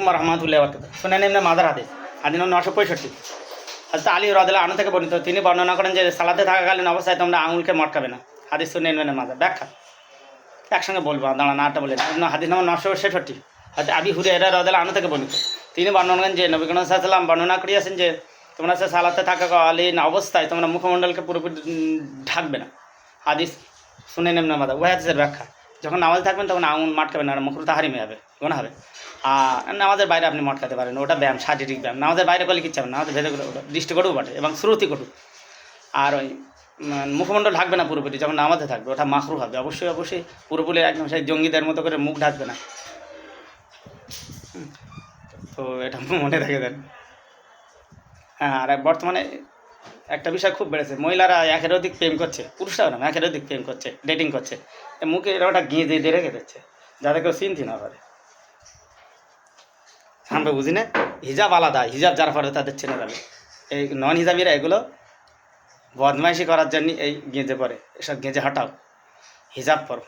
আলাইকুম রহমতুল্লাহ বরকত শুনেন এমনি মাদার হাদিস নম্বর নশো পঁয়ষট্টি। হজরত আলী রদুল্লাহ আনু থেকে বর্ণিত, তিনি বর্ণনা করেন যে সালাতে থাকাকালীন অবস্থায় তোমরা আঙুলকে মটকাবে না। হাদিস শুনে নেবেন মাদার। ব্যাখ্যা। একসঙ্গে বলব দাঁড়া নাটা বলে হাদিস নম্বর নশো ছেষট্টি। হয়তো আবি হুরে এরা রদুল্লাহ আনু থেকে বর্ণিত। তিনি বর্ণনা করেন যে নবী করিম সাল্লাম বর্ণনা করিয়াছেন যে, তোমরা সে সালাতে থাকাকালীন অবস্থায় তোমরা মুখমণ্ডলকে পুরোপুরি ঢাকবে না। হাদিস শুনে নেবেন মাদা ওই হাদিসের ব্যাখ্যা। যখন নামাজ থাকবেন তখন আঙুল মাটকাবেন না মুখর তাহারিমে যাবে গোনা হবে। আর নামাজের বাইরে আপনি মটকাতে পারেন, ওটা ব্যায়াম, শারীরিক ব্যায়াম। নামাজের বাইরে করলে কিচ্ছু হবে না, নামাজের ভেতরে ওটা দৃষ্টি কটু বটে, এবং শ্রুতি কটু আর ওই মুখমণ্ডল ঢাকবে না পুরোপুরি, যখন নামাজে থাকবে, ওটা মাখরু হবে। অবশ্যই অবশ্যই পুরোপুরি একদম সেই জঙ্গিদের মতো করে মুখ ঢাকবে না। তো এটা মনে রেখে দেন। হ্যাঁ আর বর্তমানে একটা বিষয় খুব বেড়েছে। মহিলারা একের অধিক প্রেম করছে, পুরুষরাও না একের অধিক প্রেম করছে ডেটিং করছে। মুখে এরা ওটা গিয়ে দিয়ে রেখে দিচ্ছে, যাতে কেউ চিনতি না পারে। আমরা বুঝি না? হিজাব আলাদা, হিজাব যার ফলে তাদের চেনা যাবে। এই নন হিজাবিরা এগুলো বদমাইশি করার জন্য এই গেঁজে পরে এসব গেঁজে হটাও। হিজাব পরো।